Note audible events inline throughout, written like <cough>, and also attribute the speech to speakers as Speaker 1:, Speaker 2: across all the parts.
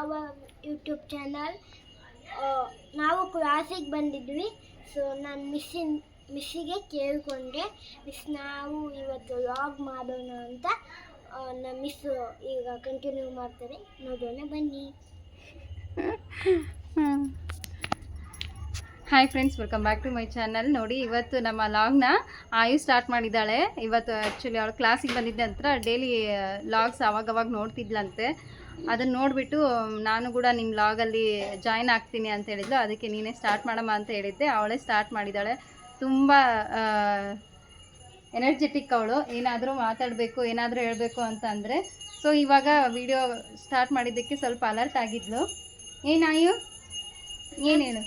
Speaker 1: Our YouTube channel ನಾವು ಕ್ಲಾಸಿಗೆ ಬಂದಿದ್ವಿ. ಸೊ ನಾನು ಮಿಸ್ಸಿನ, ಮಿಸ್ಸಿಗೆ ಕೇಳಿಕೊಂಡೆ. ಮಿಸ್, ನಾವು ಇವತ್ತು ಲಾಗ್ ಮಾಡೋಣ ಅಂತ. ನಮ್ಮ ಮಿಸ್ ಈಗ ಕಂಟಿನ್ಯೂ ಮಾಡ್ತಾರೆ. ನೋಡೋಣ, ಬನ್ನಿ.
Speaker 2: Hi friends welcome back to my channel ನೋಡಿ, ಇವತ್ತು ನಮ್ಮ ಲಾಗ್ನ ಆಯು ಸ್ಟಾರ್ಟ್ ಮಾಡಿದ್ದಾಳೆ. ಇವತ್ತು ಆ್ಯಕ್ಚುಲಿ ಅವಳು ಕ್ಲಾಸಿಗೆ ಬಂದಿದ್ದ ನಂತರ ಡೈಲಿ ಲಾಗ್ಸ್ ಅವಾಗವಾಗ ನೋಡ್ತಿದ್ಲಂತೆ. ಅದನ್ನು ನೋಡಿಬಿಟ್ಟು ನಾನು ಕೂಡ ನಿಮ್ಮ ಲಾಗಲ್ಲಿ ಜಾಯ್ನ್ ಆಗ್ತೀನಿ ಅಂತ ಹೇಳಿದ್ಲು. ಅದಕ್ಕೆ ನೀನೇ ಸ್ಟಾರ್ಟ್ ಮಾಡಮ್ಮ ಅಂತ ಹೇಳಿದ್ದೆ. ಅವಳೇ ಸ್ಟಾರ್ಟ್ ಮಾಡಿದ್ದಾಳೆ ತುಂಬ ಎನರ್ಜೆಟಿಕ್ ಅವಳು. ಏನಾದರೂ ಮಾತಾಡಬೇಕು, ಏನಾದರೂ ಹೇಳಬೇಕು ಅಂತ ಅಂದರೆ ಸೊ ಇವಾಗ ವಿಡಿಯೋ ಸ್ಟಾರ್ಟ್ ಮಾಡಿದ್ದಕ್ಕೆ ಸ್ವಲ್ಪ ಅಲರ್ಟ್ ಆಗಿದ್ಲು. ಏನಾಯು ಏನೇನು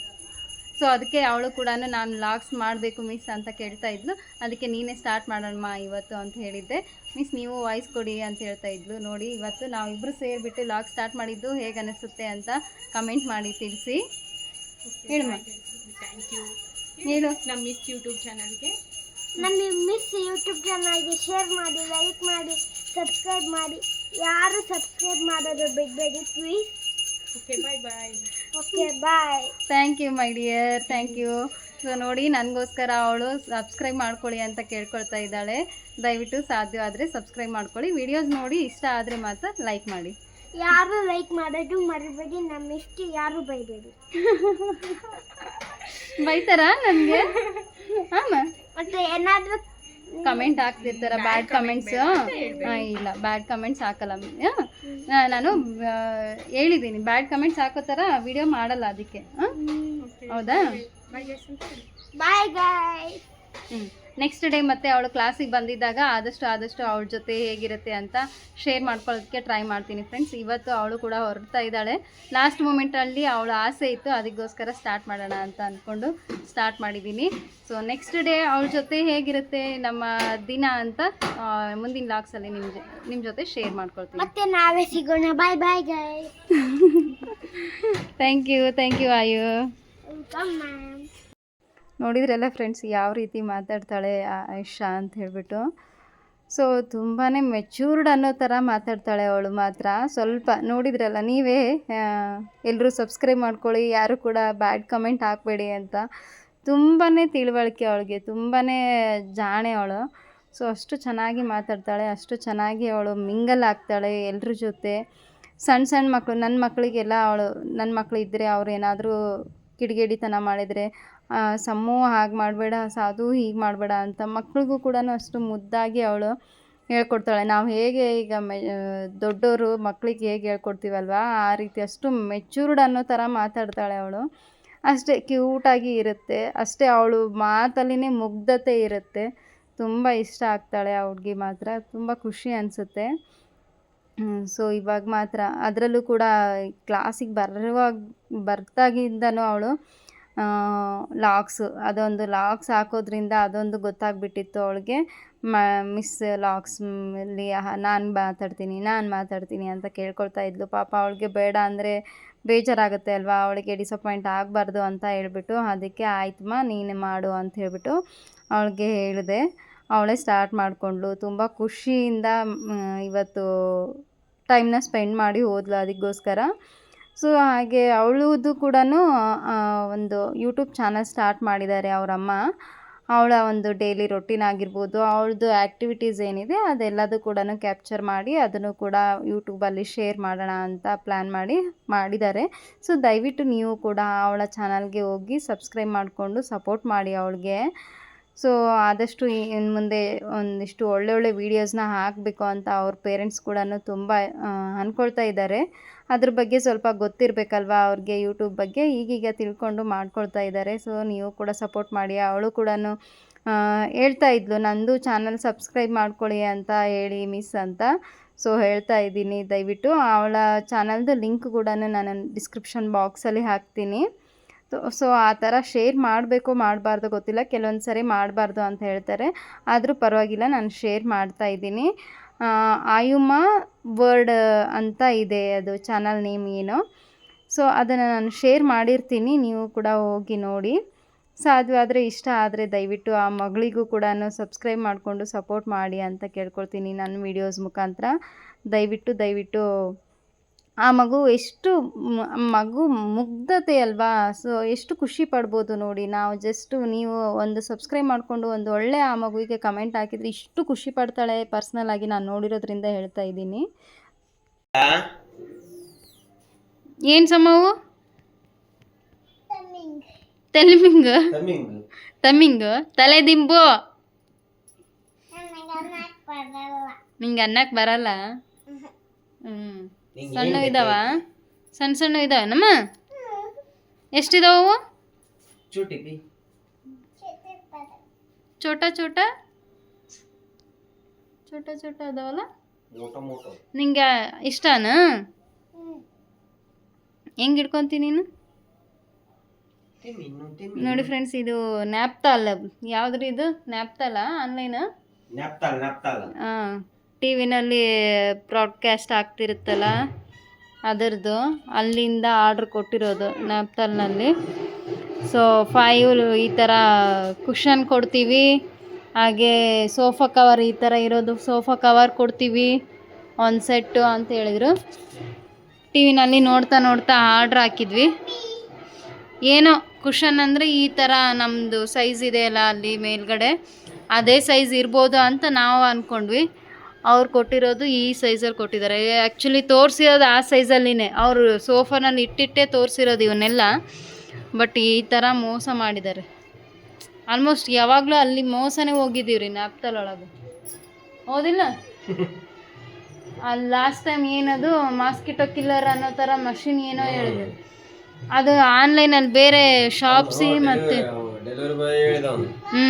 Speaker 2: ಸೊ ಅದಕ್ಕೆ ಅವಳು ಕೂಡ ನಾನು ಲಾಗ್ಸ್ ಮಾಡಬೇಕು ಮಿಸ್ ಅಂತ ಕೇಳ್ತಾ ಇದ್ಲು. ಅದಕ್ಕೆ ನೀನೇ ಸ್ಟಾರ್ಟ್ ಮಾಡೋಣಮ್ಮ ಇವತ್ತು ಅಂತ ಹೇಳಿದ್ದೆ. ಮಿಸ್ ನೀವು ವಾಯ್ಸ್ ಕೊಡಿ ಅಂತ ಹೇಳ್ತಾ ಇದ್ಲು. ನೋಡಿ ಇವತ್ತು ನಾವಿಬ್ಬರು ಸೇರಿಬಿಟ್ಟು ಲಾಗ್ ಸ್ಟಾರ್ಟ್ ಮಾಡಿದ್ದು ಹೇಗೆ ಅನಿಸುತ್ತೆ ಅಂತ ಕಮೆಂಟ್ ಮಾಡಿ ತಿಳಿಸಿ. ಹೇಳಮ್ಮ
Speaker 3: ಥ್ಯಾಂಕ್ ಯು
Speaker 2: ಹೇಳು.
Speaker 3: ನಮ್ಮ ಮಿಸ್ ಯೂಟ್ಯೂಬ್ ಚಾನಲ್ಗೆ
Speaker 1: ನಮ್ಮ ಮಿಸ್ ಯೂಟ್ಯೂಬ್ ಚಾನಲ್ಗೆ ಶೇರ್ ಮಾಡಿ ಲೈಕ್ ಮಾಡಿ ಸಬ್ಸ್ಕ್ರೈಬ್ ಮಾಡಿ. ಯಾರು ಸಬ್ಸ್ಕ್ರೈಬ್ ಮಾಡೋದು ಬಿಡಬೇಡಿ please
Speaker 3: okay bye bye
Speaker 1: okay bye
Speaker 2: thank you my dear thank you so ನೋಡಿ ನನಗೋಸ್ಕರ ಅವಳು ಸಬ್ಸ್ಕ್ರೈಬ್ ಮಾಡ್ಕೊಳ್ಳಿ ಅಂತ ಕೇಳ್ಕೊಳ್ತಾ ಇದ್ದಾಳೆ. ದಯವಿಟ್ಟು ಸಾಧ್ಯ ಆದರೆ ಸಬ್ಸ್ಕ್ರೈಬ್ ಮಾಡ್ಕೊಳ್ಳಿ. ವಿಡಿಯೋಸ್ ನೋಡಿ ಇಷ್ಟ ಆದರೆ ಮಾತ್ರ ಲೈಕ್ ಮಾಡಿ.
Speaker 1: ಯಾರು ಲೈಕ್ ಮಾಡೋದು ಮರಿಬೇಡಿ ನಮ್ಮ ಇಷ್ಟ ಯಾರು ಬೈಬೇಡಿ. <laughs>
Speaker 2: ಬೈತಾರಾ ನನಗೆ? ಹಾಂ <laughs>
Speaker 1: ಮತ್ತೆ ಏನಾದರೂ
Speaker 2: ಕಮೆಂಟ್ ಹಾಕ್ತಿರ್ತಾರ ಬ್ಯಾಡ್ ಕಮೆಂಟ್ಸ್ ಇಲ್ಲ ಬ್ಯಾಡ್ ಕಮೆಂಟ್ಸ್ ಹಾಕಲ್ಲ. ನಾನು ಹೇಳಿದ್ದೀನಿ ಬ್ಯಾಡ್ ಕಮೆಂಟ್ಸ್ ಹಾಕೋ ಥರ ವಿಡಿಯೋ ಮಾಡಲ್ಲ ಅದಕ್ಕೆ? ಹೌದಾ?
Speaker 3: ಬಾಯ್
Speaker 1: ಬಾಯ್
Speaker 2: ನೆಕ್ಸ್ಟ್ ಡೇ ಮತ್ತೆ ಅವಳು ಕ್ಲಾಸಿಗೆ ಬಂದಿದ್ದಾಗ ಆದಷ್ಟು ಆದಷ್ಟು ಅವಳ ಜೊತೆ ಹೇಗಿರುತ್ತೆ ಅಂತ ಶೇರ್ ಮಾಡ್ಕೊಳ್ಳೋದಕ್ಕೆ ಟ್ರೈ ಮಾಡ್ತೀನಿ ಫ್ರೆಂಡ್ಸ್ ಇವತ್ತು ಅವಳು ಕೂಡ ಹೊರಡ್ತಾ ಇದ್ದಾಳೆ. ಲಾಸ್ಟ್ ಮೂಮೆಂಟಲ್ಲಿ ಅವಳ ಆಸೆ ಇತ್ತು ಅದಕ್ಕೋಸ್ಕರ ಸ್ಟಾರ್ಟ್ ಮಾಡೋಣ ಅಂತ ಅಂದ್ಕೊಂಡು ಸ್ಟಾರ್ಟ್ ಮಾಡಿದ್ದೀನಿ. ಸೊ ನೆಕ್ಸ್ಟ್ ಡೇ ಅವಳ ಜೊತೆ ಹೇಗಿರುತ್ತೆ ನಮ್ಮ ದಿನ ಅಂತ ಮುಂದಿನ ಲಾಕ್ಸಲ್ಲಿ ನಿಮ್ಮ ನಿಮ್ಮ ಜೊತೆ ಶೇರ್ ಮಾಡ್ಕೊಳ್ತೀನಿ.
Speaker 1: ಮತ್ತೆ ನಾವೇ ಸಿಗೋಣ. Bye bye
Speaker 2: thank you thank you ಆಯು ನೋಡಿದ್ರಲ್ಲ ಫ್ರೆಂಡ್ಸ್ ಯಾವ ರೀತಿ ಮಾತಾಡ್ತಾಳೆ ಐಶಾ ಅಂತ ಹೇಳ್ಬಿಟ್ಟು. ಸೊ ತುಂಬಾ ಮೆಚ್ಯೂರ್ಡ್ ಅನ್ನೋ ಥರ ಮಾತಾಡ್ತಾಳೆ ಅವಳು ಮಾತ್ರ. ಸ್ವಲ್ಪ ನೋಡಿದ್ರಲ್ಲ ನೀವೇ ಎಲ್ಲರೂ ಸಬ್ಸ್ಕ್ರೈಬ್ ಮಾಡ್ಕೊಳ್ಳಿ, ಯಾರು ಕೂಡ ಬ್ಯಾಡ್ ಕಮೆಂಟ್ ಹಾಕಬೇಡಿ ಅಂತ. ತುಂಬಾ ತಿಳುವಳಿಕೆ ಅವಳಿಗೆ ತುಂಬಾ ಜಾಣೆ ಅವಳು. ಸೊ ಅಷ್ಟು ಚೆನ್ನಾಗಿ ಮಾತಾಡ್ತಾಳೆ, ಅಷ್ಟು ಚೆನ್ನಾಗಿ ಅವಳು ಮಿಂಗಲ್ ಆಗ್ತಾಳೆ ಎಲ್ಲರ ಜೊತೆ. ಸಣ್ಣ ಸಣ್ಣ ಮಕ್ಕಳು ನನ್ನ ಮಕ್ಕಳಿಗೆಲ್ಲ ಅವಳು ನನ್ನ ಮಕ್ಕಳು ಇದ್ದರೆ ಅವ್ರು ಏನಾದರೂ ಕಿಡಿಗೇಡಿತನ ಮಾಡಿದರೆ ಸಮ್ಮು, ಹಾಗೆ ಮಾಡಬೇಡ, ಸಾಧು, ಹೀಗೆ ಮಾಡಬೇಡ ಅಂತ ಮಕ್ಳಿಗೂ ಕೂಡ ಅಷ್ಟು ಮುದ್ದಾಗಿ ಅವಳು ಹೇಳ್ಕೊಡ್ತಾಳೆ. ನಾವು ಹೇಗೆ ಈಗ ಮೆ ದೊಡ್ಡವರು ಮಕ್ಕಳಿಗೆ ಹೇಗೆ ಹೇಳ್ಕೊಡ್ತೀವಲ್ವ? ಆ ರೀತಿ ಅಷ್ಟು ಮೆಚ್ಯೂರ್ಡ್ ಅನ್ನೋ ಥರ ಮಾತಾಡ್ತಾಳೆ ಅವಳು. ಅಷ್ಟೇ ಕ್ಯೂಟಾಗಿ ಇರುತ್ತೆ. ಅಷ್ಟೇ ಅವಳು ಮಾತಲ್ಲಿನೇ ಮುಗ್ಧತೆ ಇರುತ್ತೆ. ತುಂಬ ಇಷ್ಟ ಆಗ್ತಾಳೆ ಆ ಹುಡುಗಿ ಮಾತ್ರ. ತುಂಬ ಖುಷಿ ಅನಿಸುತ್ತೆ. ಸೊ ಇವಾಗ ಮಾತ್ರ. ಅದರಲ್ಲೂ ಕೂಡ ಕ್ಲಾಸಿಗೆ ಬರುವಾಗ ಬರ್ತಾಗಿಂದನೂ ಅವಳು ಲಾಕ್ಸು, ಅದೊಂದು ಲಾಕ್ಸ್ ಹಾಕೋದ್ರಿಂದ ಅದೊಂದು ಗೊತ್ತಾಗ್ಬಿಟ್ಟಿತ್ತು ಅವಳಿಗೆ. ಮ, ಮಿಸ್ ಲಾಕ್ಸ್ ಅಲ್ಲಿ ನಾನು ಮಾತಾಡ್ತೀನಿ ನಾನು ಮಾತಾಡ್ತೀನಿ ಅಂತ ಕೇಳ್ಕೊಳ್ತಾ ಇದ್ಲು. ಪಾಪ ಅವಳಿಗೆ ಬೇಡ ಅಂದರೆ ಬೇಜಾರಾಗುತ್ತೆ ಅಲ್ವಾ? ಅವಳಿಗೆ ಡಿಸಪಾಯಿಂಟ್ ಆಗಬಾರ್ದು ಅಂತ ಹೇಳ್ಬಿಟ್ಟು, ಅದಕ್ಕೆ ಆಯ್ತಮ್ಮ ನೀನು ಮಾಡು ಅಂತ ಹೇಳಿಬಿಟ್ಟು ಅವಳಿಗೆ ಹೇಳಿದೆ. ಅವಳೇ ಸ್ಟಾರ್ಟ್ ಮಾಡಿಕೊಂಡ್ಳು. ತುಂಬ ಖುಷಿಯಿಂದ ಇವತ್ತು ಟೈಮ್ನ ಸ್ಪೆಂಡ್ ಮಾಡಿ ಹೋದ್ಲು ಅದಕ್ಕೋಸ್ಕರ. ಸೊ, ಹಾಗೆ ಅವಳದು ಕೂಡ ಒಂದು ಯೂಟ್ಯೂಬ್ ಚಾನಲ್ ಸ್ಟಾರ್ಟ್ ಮಾಡಿದ್ದಾರೆ ಅವರಮ್ಮ. ಅವಳ ಒಂದು ಡೈಲಿ ರೊಟೀನ್ ಆಗಿರ್ಬೋದು, ಅವಳದು ಆ್ಯಕ್ಟಿವಿಟೀಸ್ ಏನಿದೆ ಅದೆಲ್ಲದೂ ಕೂಡ ಕ್ಯಾಪ್ಚರ್ ಮಾಡಿ ಅದನ್ನು ಕೂಡ ಯೂಟ್ಯೂಬಲ್ಲಿ ಶೇರ್ ಮಾಡೋಣ ಅಂತ ಪ್ಲ್ಯಾನ್ ಮಾಡಿ, ಮಾಡಿದ್ದಾರೆ. ಸೊ, ದಯವಿಟ್ಟು ನೀವು ಕೂಡ ಅವಳ ಚಾನಲ್ಗೆ ಹೋಗಿ ಸಬ್ಸ್ಕ್ರೈಬ್ ಮಾಡಿಕೊಂಡು ಸಪೋರ್ಟ್ ಮಾಡಿ ಅವಳಿಗೆ. ಸೊ ಆದಷ್ಟು ಇನ್ನು ಮುಂದೆ ಒಂದಿಷ್ಟು ಒಳ್ಳೆ ಒಳ್ಳೆ ವೀಡಿಯೋಸ್ನ ಹಾಕಬೇಕು ಅಂತ ಅವ್ರ ಪೇರೆಂಟ್ಸ್ ಕೂಡ ತುಂಬ ಅಂದ್ಕೊಳ್ತಾ ಇದ್ದಾರೆ. ಅದ್ರ ಬಗ್ಗೆ ಸ್ವಲ್ಪ ಗೊತ್ತಿರಬೇಕಲ್ವಾ ಅವ್ರಿಗೆ ಯೂಟ್ಯೂಬ್ ಬಗ್ಗೆ? ಈಗೀಗ ತಿಳ್ಕೊಂಡು ಮಾಡ್ಕೊಳ್ತಾ ಇದ್ದಾರೆ. ಸೊ ನೀವು ಕೂಡ ಸಪೋರ್ಟ್ ಮಾಡಿ. ಅವಳು ಕೂಡ ಹೇಳ್ತಾ ಇದ್ಲು, ನಂದು ಚಾನಲ್ ಸಬ್ಸ್ಕ್ರೈಬ್ ಮಾಡ್ಕೊಳ್ಳಿ ಅಂತ ಹೇಳಿ ಮಿಸ್ ಅಂತ. ಸೊ ಹೇಳ್ತಾ ಇದ್ದೀನಿ. ದಯವಿಟ್ಟು ಅವಳ ಚಾನಲ್ದು ಲಿಂಕ್ ಕೂಡ ನಾನು ಡಿಸ್ಕ್ರಿಪ್ಷನ್ ಬಾಕ್ಸಲ್ಲಿ ಹಾಕ್ತೀನಿ. ಸೊ ಆ ಥರ ಶೇರ್ ಮಾಡಬೇಕು, ಮಾಡಬಾರ್ದು ಗೊತ್ತಿಲ್ಲ. ಕೆಲವೊಂದು ಸರಿ ಮಾಡಬಾರ್ದು ಅಂತ ಹೇಳ್ತಾರೆ. ಆದರೂ ಪರವಾಗಿಲ್ಲ, ನಾನು ಶೇರ್ ಮಾಡ್ತಾ ಇದ್ದೀನಿ. ಆಯುಮ ವರ್ಡ್ ಅಂತ ಇದೆ ಅದು ಚಾನಲ್ ನೇಮ್ ಏನು. ಸೊ ಅದನ್ನು ನಾನು ಶೇರ್ ಮಾಡಿರ್ತೀನಿ. ನೀವು ಕೂಡ ಹೋಗಿ ನೋಡಿ. ಸಾಧ್ಯವಾದರೆ ಇಷ್ಟ ಆದರೆ ದಯವಿಟ್ಟು ಆ ಮಗಳಿಗೂ ಕೂಡ ಸಬ್ಸ್ಕ್ರೈಬ್ ಮಾಡಿಕೊಂಡು ಸಪೋರ್ಟ್ ಮಾಡಿ ಅಂತ ಕೇಳ್ಕೊಳ್ತೀನಿ ನನ್ನ ವೀಡಿಯೋಸ್ ಮುಖಾಂತರ. ದಯವಿಟ್ಟು ದಯವಿಟ್ಟು ಆ ಮಗು ಎಷ್ಟು ಮಗು ಮುಗ್ಧತೆ ಅಲ್ವಾ? ಸೊ ಎಷ್ಟು ಖುಷಿ ಪಡ್ಬೋದು ನೋಡಿ. ನಾವು ಜಸ್ಟು ನೀವು ಒಂದು ಸಬ್ಸ್ಕ್ರೈಬ್ ಮಾಡಿಕೊಂಡು ಒಂದು ಒಳ್ಳೆ ಆ ಮಗುವಿಗೆ ಕಮೆಂಟ್ ಹಾಕಿದ್ರೆ ಇಷ್ಟು ಖುಷಿ ಪಡ್ತಾಳೆ ಪರ್ಸ್ನಲ್ ಆಗಿ ನಾನು ನೋಡಿರೋದ್ರಿಂದ ಹೇಳ್ತಾ ಇದ್ದೀನಿ. ಏನು ಸಮವು ತೆಲಿಮಿಂಗ್
Speaker 4: ತಮಿಂಗ್
Speaker 2: ತಲೆ ದಿಂಬು. ನಿಂಗೆ ಅನ್ನಕ್ಕೆ ಬರಲ್ಲ? ಹ್ಞೂ ಸಣ್ಣ ಇದಾವ? ಸಣ್ಣ ಸಣ್ಣ ಇದಾವ ನಮ್ಮ? ಎಷ್ಟಿದಾವು
Speaker 4: ಚೂಟಿ ಪಿ
Speaker 2: ಚೋಟ ಚೋಟ? ಚೋಟ ಚೋಟ ಅದಾವಲ್ಲ? ನಿಂಗೆ ಇಷ್ಟನಾ? ಹೆಂಗೆ ಇಟ್ಕೊಂತೀನಿ ನೀನು? ನೋಡಿ ಫ್ರೆಂಡ್ಸ್ ಇದು ನ್ಯಾಪ್ತಾಲ್. ಯಾವ್ದ್ರಿ ಇದು? ನ್ಯಾಪ್ತಾಲ? ಆನ್ಲೈನ್? ಹಾಂ ಟಿ ವಿನಲ್ಲಿ ಬ್ರಾಡ್ಕಾಸ್ಟ್ ಆಗ್ತಿರುತ್ತಲ್ಲ ಅದರದ್ದು ಅಲ್ಲಿಂದ ಆರ್ಡ್ರ್ ಕೊಟ್ಟಿರೋದು ನ್ಯಾಪ್ತಲ್ನಲ್ಲಿ. ಸೊ ಫೈವ್ ಈ ಥರ ಕುಷನ್ ಕೊಡ್ತೀವಿ. ಹಾಗೆ ಸೋಫಾ ಕವರ್ ಈ ಥರ ಇರೋದು, ಸೋಫಾ ಕವರ್ ಕೊಡ್ತೀವಿ. ಒಂದು ಸೆಟ್ಟು ಅಂತ ಹೇಳಿದರು. ಟಿ ವಿನಲ್ಲಿ ನೋಡ್ತಾ ನೋಡ್ತಾ ಆರ್ಡ್ರ್ ಹಾಕಿದ್ವಿ. ಏನೋ ಕುಷನ್ ಅಂದರೆ ಈ ಥರ ನಮ್ಮದು ಸೈಜ್ ಇದೆಯಲ್ಲ ಅಲ್ಲಿ ಮೇಲ್ಗಡೆ. ಅದೇ ಸೈಜ್ ಇರ್ಬೋದು ಅಂತ ನಾವು ಅಂದ್ಕೊಂಡ್ವಿ ಅವ್ರು ಕೊಟ್ಟಿರೋದು ಈ ಸೈಜಲ್ಲಿ ಕೊಟ್ಟಿದ್ದಾರೆ. ಆ್ಯಕ್ಚುಲಿ ತೋರಿಸಿರೋದು ಆ ಸೈಜಲ್ಲಿನೇ ಅವರು ಸೋಫಾನಲ್ಲಿ ಇಟ್ಟಿಟ್ಟೇ ತೋರಿಸಿರೋದು ಇವನ್ನೆಲ್ಲ. ಬಟ್ ಈ ಥರ ಮೋಸ ಮಾಡಿದ್ದಾರೆ. ಆಲ್ಮೋಸ್ಟ್ ಯಾವಾಗಲೂ ಅಲ್ಲಿ ಮೋಸನೇ ಹೋಗಿದ್ದೀವಿ ರೀ ನ್ಯಾಪ್ತಲೊಳಗೆ ಹೋದಿಲ್ಲ? ಅಲ್ಲಿ ಲಾಸ್ಟ್ ಟೈಮ್ ಏನದು ಮಾಸ್ಕಿಟೋ ಕಿಲ್ಲರ್ ಅನ್ನೋ ಥರ ಮಷಿನ್ ಏನೋ ಹೇಳಿದ್ರು. ಅದು ಆನ್ಲೈನಲ್ಲಿ ಬೇರೆ ಶಾಪ್ಸಿ ಮತ್ತು ಹ್ಞೂ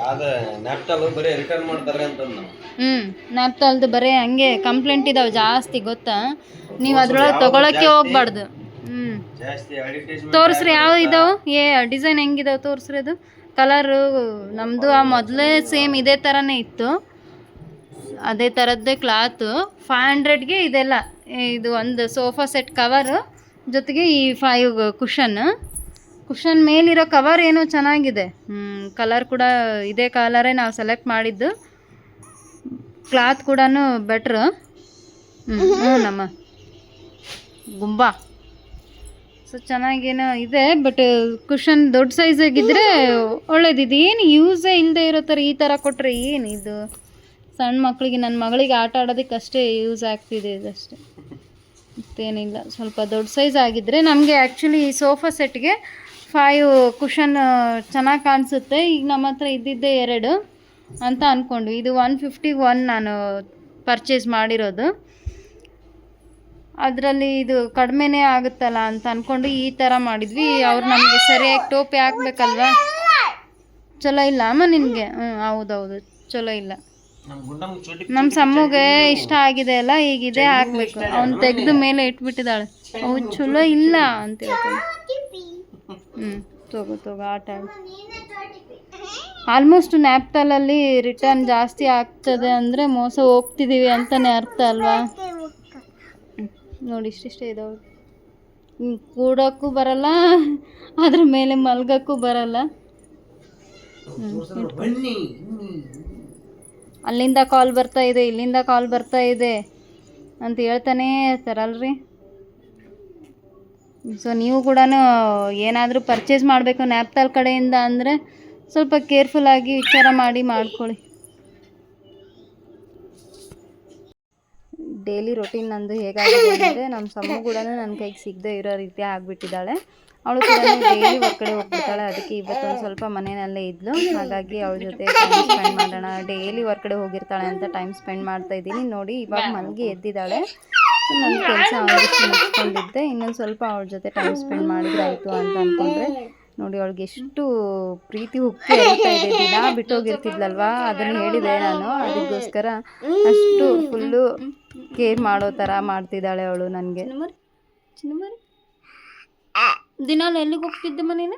Speaker 4: ಯಾವ್ದ ನೆಪ್ಟಾಲ್ ಬರೀ ರಿಟರ್ನ್ ಮಾಡ್ತಾರೆ ಅಂತಂದ್ ನಾವು.
Speaker 2: ಹ್ಞೂ ನ್ಯಾಪ್ತಾಲ್ದು ಬರೀ ಹಂಗೆ ಕಂಪ್ಲೇಂಟ್ ಇದಾವೆ ಜಾಸ್ತಿ ಗೊತ್ತಾ? ನೀವು ಅದ್ರೊಳಗೆ ತಗೊಳಕ್ಕೆ ಹೋಗ್ಬಾರ್ದು. ಹ್ಞೂ
Speaker 4: ಜಾಸ್ತಿ ಅಡ್ವರ್ಟೈಸ್ಮೆಂಟ್
Speaker 2: ತೋರಿಸ್ರಿ ಯಾವ ಇದಾವೆ? ಏ ಡಿಸೈನ್ ಹೆಂಗಿದಾವೆ ತೋರಿಸ್ರಿ ಅದು. ಕಲರು ನಮ್ಮದು ಆ ಮೊದಲೇ ಸೇಮ್ ಇದೇ ಥರನೇ ಇತ್ತು. ಅದೇ ಥರದ್ದೇ ಕ್ಲಾತು ಫೈವ್ ಹಂಡ್ರೆಡ್ಗೆ ಇದೆಲ್ಲ. ಇದು ಒಂದು ಸೋಫಾ ಸೆಟ್ ಕವರು ಜೊತೆಗೆ ಈ ಫೈವ್ ಕುಷನ್ ಕುಷನ್ ಮೇಲಿರೋ ಕವರ್ ಏನೋ ಚೆನ್ನಾಗಿದೆ. ಕಲರ್ ಕೂಡ ಇದೇ ಕಲರೇ ನಾವು ಸೆಲೆಕ್ಟ್ ಮಾಡಿದ್ದು. ಕ್ಲಾತ್ ಕೂಡ ಬೆಟ್ರು ಹ್ಞೂ ನಮ್ಮ ಗುಂಬಾ. ಸೊ ಚೆನ್ನಾಗೇನೋ ಇದೆ ಬಟ್ ಕುಷನ್ ದೊಡ್ಡ ಸೈಜಾಗಿದ್ದರೆ ಒಳ್ಳೇದಿದೆ. ಏನು ಯೂಸೇ ಇಲ್ಲದೆ ಇರೋ ಥರ ಈ ಥರ ಕೊಟ್ಟರೆ ಏನು ಇದು? ಸಣ್ಣ ಮಕ್ಕಳಿಗೆ ನನ್ನ ಮಗಳಿಗೆ ಆಟ ಆಡೋದಕ್ಕೆ ಅಷ್ಟೇ ಯೂಸ್ ಆಗ್ತಿದೆ ಇದಷ್ಟೇ ಮತ್ತೇನಿಲ್ಲ. ಸ್ವಲ್ಪ ದೊಡ್ಡ ಸೈಜ್ ಆಗಿದ್ದರೆ ನಮಗೆ ಆ್ಯಕ್ಚುಲಿ ಈ ಸೋಫಾ ಸೆಟ್ಗೆ ಫೈವ್ ಕುಷನ್ ಚೆನ್ನಾಗಿ ಕಾಣಿಸುತ್ತೆ. ಈಗ ನಮ್ಮ ಹತ್ರ ಇದ್ದಿದ್ದೆ ಎರಡು ಅಂತ ಅಂದ್ಕೊಂಡು ಇದು ಒನ್ ಫಿಫ್ಟಿ ಒನ್ ನಾನು ಪರ್ಚೇಸ್ ಮಾಡಿರೋದು. ಅದರಲ್ಲಿ ಇದು ಕಡಿಮೆನೇ ಆಗುತ್ತಲ್ಲ ಅಂತ ಅಂದ್ಕೊಂಡು ಈ ಥರ ಮಾಡಿದ್ವಿ. ಅವ್ರು ನಮಗೆ ಸರಿಯಾಗಿ ಟೋಪಿ ಹಾಕ್ಬೇಕಲ್ವಾ? ಚಲೋ ಇಲ್ಲ ಅಮ್ಮ ನಿನಗೆ ಹ್ಞೂ ಹೌದೌದು. ಚಲೋ ಇಲ್ಲ.
Speaker 4: ನಮ್ಮ
Speaker 2: ಸಮ್ಮಗೆ ಇಷ್ಟ ಆಗಿದೆ ಅಲ್ಲ ಈಗ ಇದೇ ಹಾಕ್ಬೇಕು. ಅವ್ನು ತೆಗೆದು ಮೇಲೆ ಇಟ್ಬಿಟ್ಟಿದ್ದಾಳೆ. ಅವು ಚಲೋ ಇಲ್ಲ ಅಂತ ಹೇಳ್ತಾನೆ ಹ್ಞೂ ತಗೋ ತಗೋ ಆಟ ಟೈಮ್ ಆಲ್ಮೋಸ್ಟ್ ನ್ಯಾಪ್ತಾಲಲ್ಲಿ ರಿಟರ್ನ್ ಜಾಸ್ತಿ ಆಗ್ತದೆ ಅಂದರೆ ಮೋಸ ಹೋಗ್ತಿದ್ದೀವಿ ಅಂತಲೇ ಅರ್ಥ ಅಲ್ವಾ. ನೋಡಿ ಇಷ್ಟಿಷ್ಟೇ ಇದಾವೆ. ಕೂಡಕ್ಕೂ ಕೂಡೋಕ್ಕೂ ಬರಲ್ಲ ಅದ್ರ ಮೇಲೆ ಮಲ್ಗೋಕ್ಕೂ ಬರಲ್ಲ. ಅಲ್ಲಿಂದ ಕಾಲ್ ಬರ್ತಾ ಇದೆ ಇಲ್ಲಿಂದ ಕಾಲ್ ಬರ್ತಾ ಇದೆ ಅಂತ ಹೇಳ್ತಾನೇ ಇರ್ತಾರಲ್ರಿ? ಸೊ ನೀವು ಕೂಡ ಏನಾದರೂ ಪರ್ಚೇಸ್ ಮಾಡಬೇಕು ನ್ಯಾಪ್ತಾಲ್ ಕಡೆಯಿಂದ ಅಂದರೆ ಸ್ವಲ್ಪ ಕೇರ್ಫುಲ್ಲಾಗಿ ವಿಚಾರ ಮಾಡಿ ಮಾಡ್ಕೊಳ್ಳಿ. ಡೈಲಿ ರೊಟೀನ್ ನಂದು ಹೇಗಾಗಿದೆ ನಮ್ಮ ಸಮ ಕೂಡ ನನ್ನ ಕೈಗೆ ಸಿಗದೆ ಇರೋ ರೀತಿ ಆಗಿಬಿಟ್ಟಿದ್ದಾಳೆ. ಅವಳು ಕೂಡ ಡೈಲಿ ಹೊರಗಡೆ ಹೋಗ್ಬಿಡ್ತಾಳೆ. ಅದಕ್ಕೆ ಇವತ್ತೊಂದು ಸ್ವಲ್ಪ ಮನೆಯಲ್ಲೇ ಇದ್ಲು. ಹಾಗಾಗಿ ಅವಳ ಜೊತೆ ಟೈಮ್ ಸ್ಪೆಂಡ್ ಮಾಡೋಣ ಡೈಲಿ ಹೊರಗಡೆ ಹೋಗಿರ್ತಾಳೆ ಅಂತ ಟೈಮ್ ಸ್ಪೆಂಡ್ ಮಾಡ್ತಾ ಇದ್ದೀನಿ. ನೋಡಿ, ಇವಾಗ ಮಲಗಿ ಎದ್ದಿದ್ದಾಳೆ. ಸೊ ನನ್ನ ಕೆಲಸ ಅವ್ರಿಗೆ ಮುಗಿಸ್ಕೊಂಡಿದ್ದೆ. ಇನ್ನೊಂದು ಸ್ವಲ್ಪ ಅವಳ ಜೊತೆ ಟೈಮ್ ಸ್ಪೆಂಡ್ ಮಾಡಿದ್ರೆ ಆಯಿತು ಅಂತ ಅಂದ್ಕೊಂಡ್ರೆ ನೋಡಿ ಅವಳಿಗೆ ಎಷ್ಟು ಪ್ರೀತಿ ಹುಕ್ಕಿ ಹೇಳ್ತಾ ಇದೆ ದಿನ ಬಿಟ್ಟೋಗಿರ್ತಿದ್ಲಲ್ವಾ? ಅದನ್ನು ಹೇಳಿದೆ ನಾನು. ಅದಕ್ಕೋಸ್ಕರ ಅಷ್ಟು ಫುಲ್ಲು ಕೇರ್ ಮಾಡೋ ಥರ ಮಾಡ್ತಿದ್ದಾಳೆ ಅವಳು ನನಗೆ. ದಿನಾಲು ಎಲ್ಲಿಗೆ ಹೋಗ್ತಿದ್ದೆ ಮನೇನ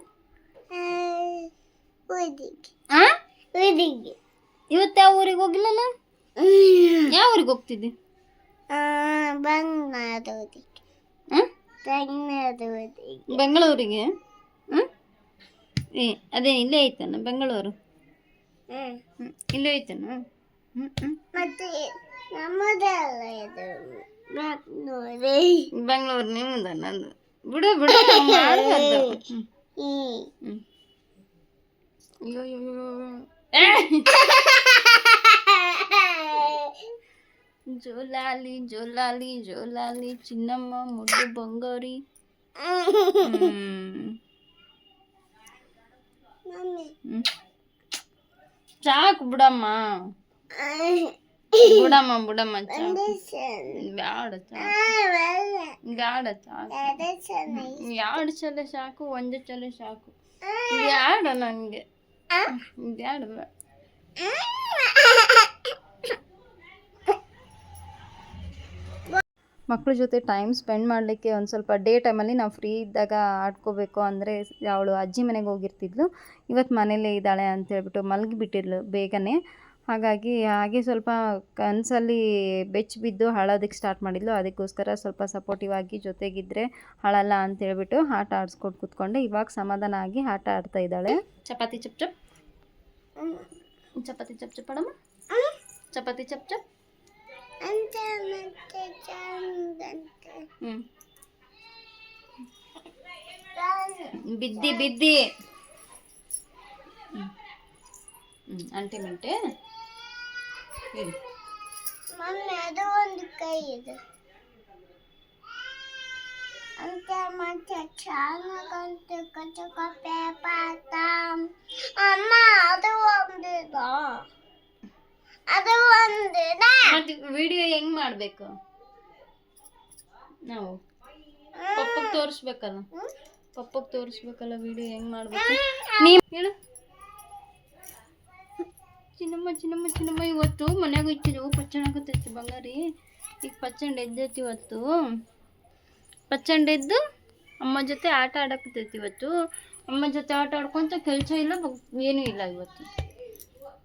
Speaker 2: ಇವತ್ತು ಯಾವ ಊರಿಗೆ ಹೋಗಿಲ್ಲಲ್ಲ? ಯಾವ ಊರಿಗೆ ಹೋಗ್ತಿದ್ದೆ? ಬೆಂಗಳೂರಿಗೆ ಹ್ಮ್? ಏ ಅದೇ ಇಲ್ಲೇ ಐತನ ಬೆಂಗಳೂರು ಹ್ಮ್, ಇಲ್ಲೇ ಐತನ ಹ್ಮ್ ಹ್ಮ್
Speaker 1: ನಮ್ಮದಲ್ಲ ಇದು ನೋಡಿ
Speaker 2: ಬೆಂಗಳೂರು ನಿಮ್ಮದ ನಂದು ಬಿಡು ಬಿಡು ಮಾಡ್ಬಾರ್ದು ಹ್ಮ್. ಹ್ಮ್. ಅಯ್ಯೋ ಅಯ್ಯೋ, ಅಯ್ಯೋ. ಏ! ಜೋಲಾಲಿ ಜೋಲಾಲಿ ಜೋಲಾಲಿ ಚಿನ್ನಮ್ಮ ಮುದ್ದು ಬಂಗಾರಿ ಹ್ಮ್. ಹ್ಮ್. ಚಾಕು ಬಿಡಮ್ಮ ಬಿಡಮ್ಮ ಬಿಡಮ್ಮ ಚಾಕು ಬ್ಯಾಡ ಚಾಕು ಬ್ಯಾಡ ಚಾಕು ಎರಡು ಚಲೆ ಸಾಕು ಒಂದು ಚಲೆ ಸಾಕು ಬ್ಯಾಡ ನನಗೆ ಬ್ಯಾಡ ಮಕ್ಕಳ ಜೊತೆ ಟೈಮ್ ಸ್ಪೆಂಡ್ ಮಾಡಲಿಕ್ಕೆ ಒಂದು ಸ್ವಲ್ಪ ಡೇ ಟೈಮಲ್ಲಿ ನಾವು ಫ್ರೀ ಇದ್ದಾಗ ಆಡ್ಕೋಬೇಕು ಅಂದರೆ ಅವಳು ಅಜ್ಜಿ ಮನೆಗೆ ಹೋಗಿರ್ತಿದ್ಲು. ಇವತ್ತು ಮನೇಲೇ ಇದ್ದಾಳೆ ಅಂತ ಹೇಳ್ಬಿಟ್ಟು ಮಲಗಿಬಿಟ್ಟಿದ್ಲು ಬೇಗನೆ. ಹಾಗಾಗಿ ಹಾಗೆ ಸ್ವಲ್ಪ ಕನಸಲ್ಲಿ ಬೆಚ್ಚ ಬಿದ್ದು ಹಾಳೋದಕ್ಕೆ ಸ್ಟಾರ್ಟ್ ಮಾಡಿದ್ಲು. ಅದಕ್ಕೋಸ್ಕರ ಸ್ವಲ್ಪ ಸಪೋರ್ಟಿವ್ ಆಗಿ ಜೊತೆಗಿದ್ದರೆ ಹಾಳಲ್ಲ ಅಂತ ಹೇಳ್ಬಿಟ್ಟು ಆಟ ಆಡಿಸ್ಕೊಂಡು ಕೂತ್ಕೊಂಡೆ. ಇವಾಗ ಸಮಾಧಾನ ಆಗಿ ಆಟ ಆಡ್ತಾ ಇದ್ದಾಳೆ. ಚಪಾತಿ ಚಪ್ ಚಪ್. ಚಪಾತಿ ಚಪ್ ಚಪ್ ಅಡಮ್ಮ ಚಪಾತಿ ಚಪ್ ಚಪ್.
Speaker 1: ಅಂತ ಮತ್ತೆ ಚಂದಂತೆ
Speaker 2: ಹ್ಞೂ ಬಿದ್ದಿ ಬಿದ್ದಿ ಹ್ಞೂ ಅಂಟಿ ಮಿಂಟೆ ಹೇಳಿ
Speaker 1: ಮಮ್ಮಿ ಅದು ಒಂದು ಕೈ ಇದೆ ಅಂತ ಮತ್ತೆ ಚೆನ್ನಾಗಂತ ಕಚಕ ಪೇಪಾತ ಅಮ್ಮ ಅದು ಒಂದು
Speaker 2: ಮತ್ತೆ ವಿಡಿಯೋ ಹೆಂಗ್ ಮಾಡಬೇಕು? ನಾವು. ಪಪ್ಪಗೆ ತೋರಿಸ್ಬೇಕಲ್ಲ. ಪಪ್ಪಗೆ ತೋರಿಸ್ಬೇಕಲ್ಲ ವಿಡಿಯೋ ಹೆಂಗ್ ಮಾಡ್ಬೇಕು? ನೀವು ಹೇಳು. ಚಿನ್ನಮ್ಮ ಚಿನ್ನಮ್ಮ ಚಿನ್ನಮ್ಮ ಇವತ್ತು ಮನ್ಯಾಗ ಇಚ್ಚಿದೆವು ಪಚ್ಚಣಾಗತ್ತೈತಿ ಬಂಗಾರಿ. ಈಗ ಪಚ್ಚಂಡ್ ಎದ್ದೈತಿ ಇವತ್ತು. ಪಚ್ಚಂಡ್ ಎದ್ದು ಅಮ್ಮ ಜೊತೆ ಆಟ ಆಡಕತ್ತೈತಿ ಇವತ್ತು. ಅಮ್ಮ ಜೊತೆ ಆಟ ಆಡ್ಕೊಂತ ಕೆಲಸ ಇಲ್ಲ ಏನು ಏನೂ ಇಲ್ಲ ಇವತ್ತು.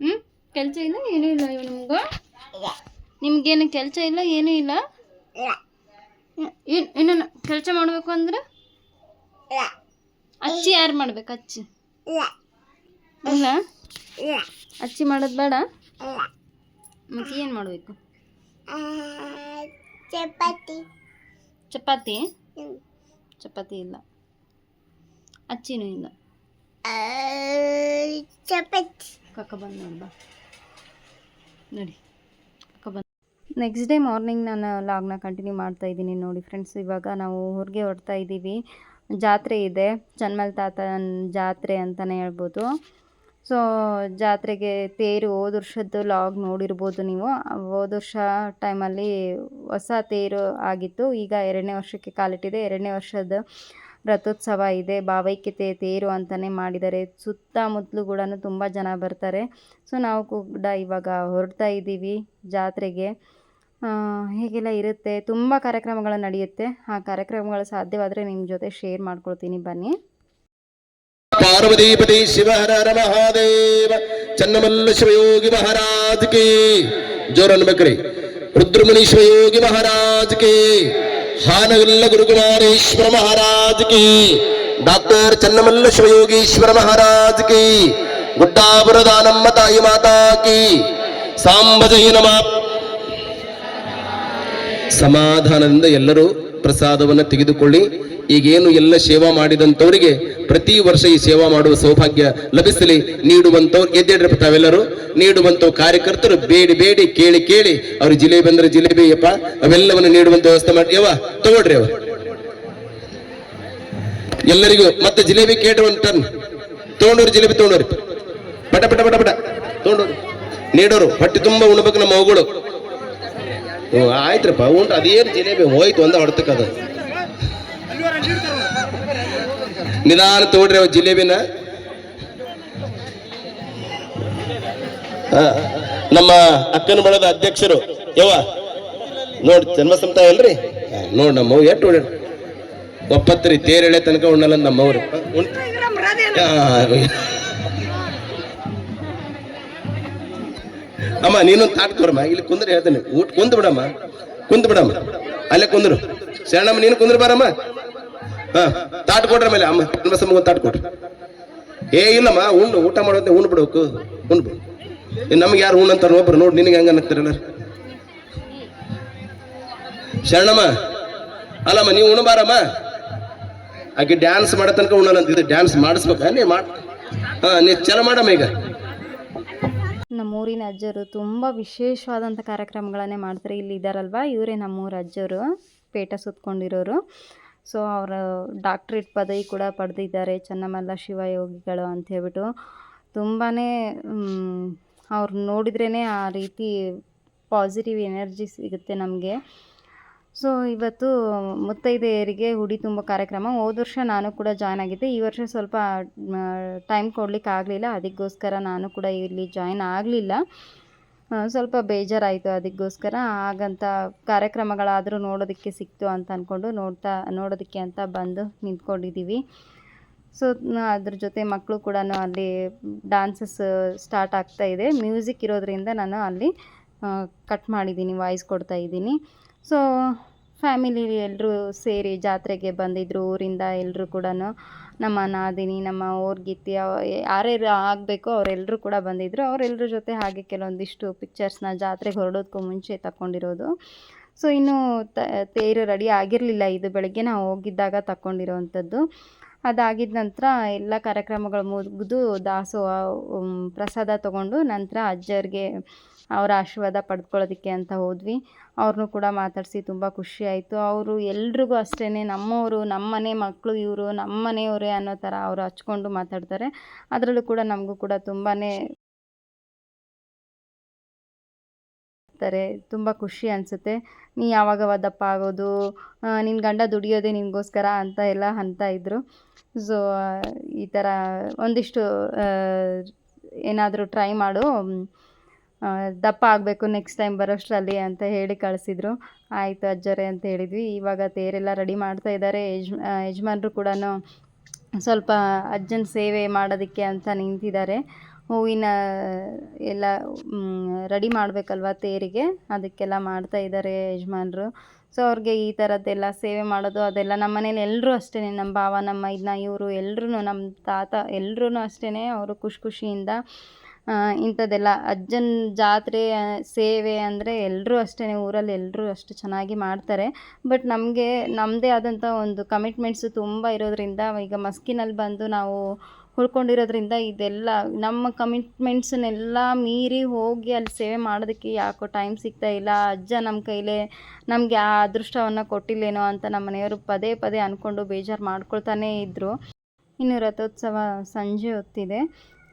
Speaker 2: ಹ್ಞೂ ಕೆಲಸ ಇಲ್ಲ ಏನೂ ಇಲ್ಲ ಇವ್ ನಿಮ್ಗೆ ನಿಮ್ಗೇನು ಕೆಲಸ ಇಲ್ಲ ಏನೂ ಇಲ್ಲ? ಏನು ಕೆಲಸ ಮಾಡಬೇಕು ಅಂದ್ರೆ? ಅಚ್ಚಿ ಯಾರು ಮಾಡ್ಬೇಕು ಅಚ್ಚಿ? ಇಲ್ಲ. ಅಚ್ಚಿ ಮಾಡೋದು ಬೇಡ? ಮತ್ತೆ ಏನು ಮಾಡಬೇಕು?
Speaker 1: ಚಪಾತಿ.
Speaker 2: ಚಪಾತಿ. ಚಪಾತಿ ಇಲ್ಲ. ಅಚ್ಚಿನೂ ಇಲ್ಲ.
Speaker 1: ಚಪಾತಿ.
Speaker 2: ಕಕ್ಕ ಬಂದು ನೋಡಿ ಬಾ. ನೋಡಿ. ನೆಕ್ಸ್ಟ್ ಡೇ ಮಾರ್ನಿಂಗ್ ನಾನು ಲಾಗ್ನ ಕಂಟಿನ್ಯೂ ಮಾಡ್ತಾ ಇದ್ದೀನಿ ನೋಡಿ ಫ್ರೆಂಡ್ಸ್ ಇವಾಗ ನಾವು ಹೊರಗೆ ಹೊರಡ್ತಾ ಇದ್ದೀವಿ. ಜಾತ್ರೆ ಇದೆ. ಚನ್ಮಲ್ ತಾತನ ಜಾತ್ರೆ ಅಂತಲೇ ಹೇಳ್ಬೋದು. ಸೊ ಜಾತ್ರೆಗೆ ತೇರು ಹೋದ ವರ್ಷದ್ದು ಲಾಗ್ ನೋಡಿರ್ಬೋದು ನೀವು. ಹೋದ ವರ್ಷ ಟೈಮಲ್ಲಿ ಹೊಸ ತೇರು ಆಗಿತ್ತು. ಈಗ ಎರಡನೇ ವರ್ಷಕ್ಕೆ ಕಾಲಿಟ್ಟಿದೆ. ಎರಡನೇ ವರ್ಷದ ರಥೋತ್ಸವ ಇದೆ, ಭಾವೈಕ್ಯತೆ ತೇರು ಅಂತಲೇ ಮಾಡಿದ್ದಾರೆ. ಸುತ್ತಮುತ್ತಲು ಕೂಡ ತುಂಬ ಜನ ಬರ್ತಾರೆ. ಸೊ ನಾವು ಕೂಡ ಇವಾಗ ಹೊರಡ್ತಾ ಇದ್ದೀವಿ ಜಾತ್ರೆಗೆ. ಹೀಗೆಲ್ಲ ಇರುತ್ತೆ? ತುಂಬ ಕಾರ್ಯಕ್ರಮಗಳು ನಡೆಯುತ್ತೆ. ಆ ಕಾರ್ಯಕ್ರಮಗಳು ಸಾಧ್ಯವಾದರೆ ನಿಮ್ಮ ಜೊತೆ ಶೇರ್ ಮಾಡ್ಕೊಳ್ತೀನಿ. ಬನ್ನಿ.
Speaker 5: ಪಾರ್ವತಿಪತಿ ಶಿವಹರ ಹರ ಮಹಾದೇವ, ಚನ್ನಮಲ್ಲ ಶಿವಯೋಗಿ ಮಹಾರಾಜ್ ಕೇ ಜೋರನ್ ಬಕ್ರಿ ರುದ್ರಮುನಿ ಶಿವಯೋಗಿ ಮಹಾರಾಜ್ ಕಿ ಹಾನಗಲ್ಲ ಗುರುಕುಮಾರೇಶ್ವರ ಮಹಾರಾಜ್ ಕಿ ಡಾಕ್ಟರ್ ಚನ್ನಮಲ್ಲ ಶಿವಯೋಗೀಶ್ವರ ಮಹಾರಾಜ್ ಕಿ ಗುಡ್ಡಾಪುರದ ನಮ್ಮ ತಾಯಿ ಮಾತಾ ಕಿ ಸಾಂಬ ಜೈ ನಮಃ ಸಮಾಧಾನದಿಂದ ಎಲ್ಲರೂ ಪ್ರಸಾದವನ್ನು ತೆಗೆದುಕೊಳ್ಳಿ. ಈಗೇನು ಎಲ್ಲ ಸೇವಾ ಮಾಡಿದಂಥವರಿಗೆ ಪ್ರತಿ ವರ್ಷ ಈ ಸೇವಾ ಮಾಡುವ ಸೌಭಾಗ್ಯ ಲಭಿಸಲಿ. ನೀಡುವಂಥವ್ರು ಎದ್ದೇಡ್ರಪ್ಪ ತಾವೆಲ್ಲರೂ. ನೀಡುವಂಥವು ಕಾರ್ಯಕರ್ತರು ಬೇಡಿ ಬೇಡಿ ಕೇಳಿ ಕೇಳಿ. ಅವ್ರು ಜಿಲೇಬಿ ಅಂದ್ರೆ ಜಿಲೇಬಿ ಅಪ್ಪ. ಅವೆಲ್ಲವನ್ನು ನೀಡುವಂಥ ವ್ಯವಸ್ಥೆ ಮಾಡಿ. ಯಾವ ತಗೊಳ್ರಿ ಅವ ಎಲ್ಲರಿಗೂ ಮತ್ತೆ ಜಿಲೇಬಿ ಕೇಳ್ರಿ ಒಂದು ಟನ್ ಜಿಲೇಬಿ ತಗೊಂಡವ್ರಿ ಪಟ ಪಟ ಪಟ ಪಟ. ತಗೊಂಡವ್ರು ನೀಡೋರು. ಹೊಟ್ಟೆ ತುಂಬಾ ಉಣ್ಬೇಕು ನಮ್ಮ ಹ್ಞೂ ಆಯ್ತ್ರಪ್ಪ ಉಂಟು ಅದೇನು ಜಿಲೇಬಿ ಹೋಯ್ತು ಒಂದ ಹೊಡ್ತಕ್ಕದ ನಿಧಾನ ತೋಡ್ರಿ ಅವ ಜಿಲೇಬಿನ. ಹಾ, ನಮ್ಮ ಅಕ್ಕನ ಬಳದ ಅಧ್ಯಕ್ಷರು ಯವ್ವ? ನೋಡಿ ಜನ್ಮ ಸಂತ ಅಲ್ರಿ ನೋಡಿ ನಮ್ಮವ್ ಎಷ್ಟು ಓಡ್ಯಾಡ ಒಪ್ಪತ್ರಿ ತೇರೆಳೆ ತನಕ ಉಣ್ಣಲ್ಲ ನಮ್ಮವ್ರು. ಅಮ್ಮ, ನೀನು ತಾಟ್ ತೋರಮ್ಮ ಇಲ್ಲಿ ಕುಂದ್ರೆ ಹೇಳ್ತೇನೆ. ಊಟ ಕುಂದ್ ಬಿಡಮ್ಮ ಕುಂದ್ ಬಿಡಮ್ಮ. ಅಲ್ಲೇ ಕುಂದ್ರು. ಶರಣಮ್ಮ, ನೀನು ಕುಂದ್ರ ಬಾರಮ್ಮ. ಹಾ, ತಾಟ್ ಕೊಟ್ರ ಮೇಲೆ ಅಮ್ಮ ಒಂದು ತಾಟ್ ಕೊಡ್ರಿ. ಏ, ಇಲ್ಲಮ್ಮ, ಉಣ್ಣು, ಊಟ ಮಾಡೋದೇ ಉಣ್ಣು ಬಿಡ್ಬೇಕು. ಉಣ್ಣು ಬಿಡು. ನಮ್ಗೆ ಯಾರು ಉಣ್ಣು ಅಂತಾರ ಒಬ್ರು ನೋಡಿ, ನಿನಗೆ ಹೆಂಗ ಅನ್ನಕ್ತಿರಲ್ಲ ಶರಣಮ್ಮ, ಅಲ್ಲಮ್ಮ, ನೀವು ಉಣಬಾರಮ್ಮ ಆಕೆ ಡ್ಯಾನ್ಸ್ ಮಾಡೋ ತನಕ ಇದು ಡ್ಯಾನ್ಸ್ ಮಾಡಿಸ್ಬೇಕಾ? ನೀ ಮಾಡ ಹಾ, ನೀ ಚಲ ಮಾಡಮ್ಮ ಈಗ.
Speaker 2: ನಮ್ಮೂರಿನ ಅಜ್ಜರು ತುಂಬ ವಿಶೇಷವಾದಂಥ ಕಾರ್ಯಕ್ರಮಗಳನ್ನೇ ಮಾಡ್ತಾರೆ. ಇಲ್ಲಿ ಇದ್ದಾರಲ್ವ ಇವರೇ ನಮ್ಮೂರ ಅಜ್ಜರು, ಪೇಟ ಸುತ್ಕೊಂಡಿರೋರು. ಸೊ ಅವರು ಡಾಕ್ಟ್ರೇಟ್ ಪದವಿ ಕೂಡ ಪಡೆದಿದ್ದಾರೆ, ಚನ್ನಮಲ್ಲ ಶಿವಯೋಗಿಗಳು ಅಂತ ಹೇಳ್ಬಿಟ್ಟು. ತುಂಬಾ ಅವ್ರು ನೋಡಿದ್ರೇ ಆ ರೀತಿ ಪಾಸಿಟಿವ್ ಎನರ್ಜಿ ಸಿಗುತ್ತೆ ನಮಗೆ. ಸೊ, ಇವತ್ತು ಮುತ್ತೈದೆಯರಿಗೆ ಹುಡಿ ತುಂಬ ಕಾರ್ಯಕ್ರಮ. ಹೋದ ವರ್ಷ ನಾನು ಕೂಡ ಜಾಯ್ನ್ ಆಗಿದ್ದೆ. ಈ ವರ್ಷ ಸ್ವಲ್ಪ ಟೈಮ್ ಕೊಡ್ಲಿಕ್ಕೆ ಆಗಲಿಲ್ಲ. ಅದಕ್ಕೋಸ್ಕರ ನಾನು ಕೂಡ ಇಲ್ಲಿ ಜಾಯ್ನ್ ಆಗಲಿಲ್ಲ. ಸ್ವಲ್ಪ ಬೇಜಾರಾಯಿತು ಅದಕ್ಕೋಸ್ಕರ. ಹಾಗಂತ ಕಾರ್ಯಕ್ರಮಗಳಾದರೂ ನೋಡೋದಕ್ಕೆ ಸಿಕ್ತು ಅಂತ ಅಂದ್ಕೊಂಡು ನೋಡ್ತಾ, ನೋಡೋದಕ್ಕೆ ಅಂತ ಬಂದು ನಿಂತ್ಕೊಂಡಿದ್ದೀವಿ ಸೊ ಅದ್ರ ಜೊತೆ ಮಕ್ಕಳು ಕೂಡ ಅಲ್ಲಿ ಡ್ಯಾನ್ಸಸ್ ಸ್ಟಾರ್ಟ್ ಆಗ್ತಾ ಇದೆ. ಮ್ಯೂಸಿಕ್ ಇರೋದ್ರಿಂದ ನಾನು ಅಲ್ಲಿ ಕಟ್ ಮಾಡಿದ್ದೀನಿ ವಾಯ್ಸ್ ಕೊಡ್ತಾ ಇದ್ದೀನಿ. ಸೊ ಫ್ಯಾಮಿಲಿ ಎಲ್ಲರೂ ಸೇರಿ ಜಾತ್ರೆಗೆ ಬಂದಿದ್ದರು ಊರಿಂದ ಎಲ್ಲರೂ ಕೂಡ ನಮ್ಮ ನಾದಿನಿ, ನಮ್ಮ ಓರ್ಗಿತ್ತಿ ಯಾರ್ಯಾರು ಆಗಬೇಕು ಅವರೆಲ್ಲರೂ ಕೂಡ ಬಂದಿದ್ದರು ಅವರೆಲ್ಲರ ಜೊತೆ ಹಾಗೆ ಕೆಲವೊಂದಿಷ್ಟು ಪಿಕ್ಚರ್ಸ್ನ ಜಾತ್ರೆಗೆ ಹೊರಡೋದಕ್ಕೂ ಮುಂಚೆ ತಗೊಂಡಿರೋದು ಸೊ ಇನ್ನೂ ತೇರು ರೆಡಿ ಆಗಿರಲಿಲ್ಲ ಇದು ಬೆಳಗ್ಗೆ. ನಾವು ಹೋಗಿದ್ದಾಗ ತಗೊಂಡಿರೋವಂಥದ್ದು ಅದಾಗಿದ ನಂತರ ಎಲ್ಲ ಕಾರ್ಯಕ್ರಮಗಳು ಮುಗಿದು ದಾಸೋಹ ಪ್ರಸಾದ ತಗೊಂಡು ನಂತರ ಅಜ್ಜರಿಗೆ ಅವರ ಆಶೀರ್ವಾದ ಪಡ್ಕೊಳ್ಳೋದಕ್ಕೆ ಅಂತ ಹೋದ್ವಿ. ಅವ್ರನ್ನೂ ಕೂಡ ಮಾತಾಡಿಸಿ ತುಂಬ ಖುಷಿ ಆಯಿತು. ಅವರು ಎಲ್ರಿಗೂ ಅಷ್ಟೇ ನಮ್ಮವರು, ನಮ್ಮನೆ ಮಕ್ಕಳು ಇವರು ನಮ್ಮ ಮನೆಯವರೇ ಅನ್ನೋ ಥರ ಅವರು ಹಚ್ಕೊಂಡು ಮಾತಾಡ್ತಾರೆ. ಅದರಲ್ಲೂ ಕೂಡ ನಮಗೂ ಕೂಡ ತುಂಬಾ ತುಂಬ ಖುಷಿ ಅನಿಸುತ್ತೆ. ನೀ ಯಾವಾಗ ದಪ್ಪ ಆಗೋದು? ನಿನ್ನ ಗಂಡ ದುಡಿಯೋದೇ ನಿನಗೋಸ್ಕರ ಅಂತ ಎಲ್ಲ ಅಂತ ಇದ್ದರು ಸೊ ಈ ಥರ ಒಂದಿಷ್ಟು ಏನಾದರೂ ಟ್ರೈ ಮಾಡು. ದಪ್ಪ ಆಗಬೇಕು ನೆಕ್ಸ್ಟ್ ಟೈಮ್ ಬರೋಷ್ಟರಲ್ಲಿ ಅಂತ ಹೇಳಿ ಕಳಿಸಿದ್ರು. ಆಯಿತು ಅಜ್ಜರೇ ಅಂತ ಹೇಳಿದ್ವಿ. ಇವಾಗ ತೇರೆಲ್ಲ ರೆಡಿ ಮಾಡ್ತಾ ಇದ್ದಾರೆ ಯಜ್ ಯಜಮಾನ್ರು ಕೂಡ ಸ್ವಲ್ಪ ಅಜ್ಜನ ಸೇವೆ ಮಾಡೋದಕ್ಕೆ ಅಂತ ನಿಂತಿದ್ದಾರೆ ಹೂವಿನ ಎಲ್ಲ ರೆಡಿ ಮಾಡಬೇಕಲ್ವ ತೇರಿಗೆ? ಅದಕ್ಕೆಲ್ಲ ಮಾಡ್ತಾ ಇದ್ದಾರೆ ಯಜಮಾನರು. ಸೊ ಅವ್ರಿಗೆ ಈ ಥರದ್ದೆಲ್ಲ ಸೇವೆ ಮಾಡೋದು ಅದೆಲ್ಲ ನಮ್ಮ ಮನೇಲಿ ಎಲ್ಲರೂ ಅಷ್ಟೇ ನಮ್ಮ ಭಾವ ನಮ್ಮ ಇದನ್ನ ಇವರು ಎಲ್ಲರೂ ನಮ್ಮ ತಾತ ಎಲ್ಲರೂ ಅಷ್ಟೇ ಅವರು ಖುಷಿ ಖುಷಿಯಿಂದ ಇಂಥದ್ದೆಲ್ಲ ಅಜ್ಜನ ಜಾತ್ರೆ ಸೇವೆ ಅಂದರೆ ಎಲ್ಲರೂ ಅಷ್ಟೇ, ಊರಲ್ಲಿ ಎಲ್ಲರೂ ಅಷ್ಟು ಚೆನ್ನಾಗಿ ಮಾಡ್ತಾರೆ. ಬಟ್ ನಮಗೆ ನಮ್ಮದೇ ಆದಂಥ ಒಂದು ಕಮಿಟ್ಮೆಂಟ್ಸು ತುಂಬ ಇರೋದ್ರಿಂದ, ಈಗ ಮಸ್ಕಿನಲ್ಲಿ ಬಂದು ನಾವು ಉಳ್ಕೊಂಡಿರೋದ್ರಿಂದ ಇದೆಲ್ಲ, ನಮ್ಮ ಕಮಿಟ್ಮೆಂಟ್ಸನ್ನೆಲ್ಲ ಮೀರಿ ಹೋಗಿ ಅಲ್ಲಿ ಸೇವೆ ಮಾಡೋದಕ್ಕೆ ಯಾಕೋ ಟೈಮ್ ಸಿಗ್ತಾ ಇಲ್ಲ. ಅಜ್ಜ ನಮ್ಮ ಕೈಲೇ ನಮಗೆ ಆ ಅದೃಷ್ಟವನ್ನು ಕೊಟ್ಟಿಲ್ಲೇನೋ ಅಂತ ನಮ್ಮ ಮನೆಯವರು ಪದೇ ಪದೇ ಅಂದ್ಕೊಂಡು ಬೇಜಾರು ಮಾಡ್ಕೊಳ್ತಾನೇ ಇದ್ದರು ಇನ್ನು ರಥೋತ್ಸವ ಸಂಜೆ ಹೊತ್ತಿದೆ.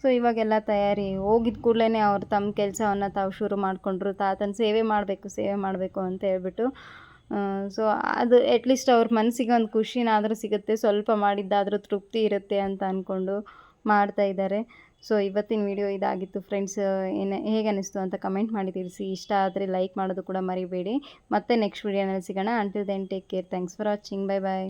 Speaker 2: ಸೊ ಇವಾಗೆಲ್ಲ ತಯಾರಿ, ಹೋಗಿದ ಕೂಡಲೇ ಅವ್ರು ತಮ್ಮ ಕೆಲಸವನ್ನು ತಾವು ಶುರು ಮಾಡಿಕೊಂಡ್ರು, ತಾತನ ಸೇವೆ ಮಾಡಬೇಕು ಸೇವೆ ಮಾಡಬೇಕು ಅಂತ ಹೇಳ್ಬಿಟ್ಟು ಸೊ ಅದು ಅಟ್ಲೀಸ್ಟ್ ಅವ್ರ ಮನಸ್ಸಿಗೆ ಒಂದು ಖುಷಿನಾದರೂ ಸಿಗುತ್ತೆ, ಸ್ವಲ್ಪ ಮಾಡಿದ್ದಾದರೂ ತೃಪ್ತಿ ಇರುತ್ತೆ ಅಂತ ಅಂದ್ಕೊಂಡು ಮಾಡ್ತಾ ಇದ್ದಾರೆ ಸೊ ಇವತ್ತಿನ ವಿಡಿಯೋ ಇದಾಗಿತ್ತು ಫ್ರೆಂಡ್ಸ್ ಏನು, ಹೇಗೆ ಅನ್ನಿಸ್ತು ಅಂತ ಕಮೆಂಟ್ ಮಾಡಿ ತಿಳಿಸಿ. ಇಷ್ಟ ಆದರೆ ಲೈಕ್ ಮಾಡೋದು ಕೂಡ ಮರಿಬೇಡಿ. ಮತ್ತೆ ನೆಕ್ಸ್ಟ್ ವಿಡಿಯೋನಲ್ಲಿ ಸಿಗೋಣ. Until then take care thanks for watching bye bye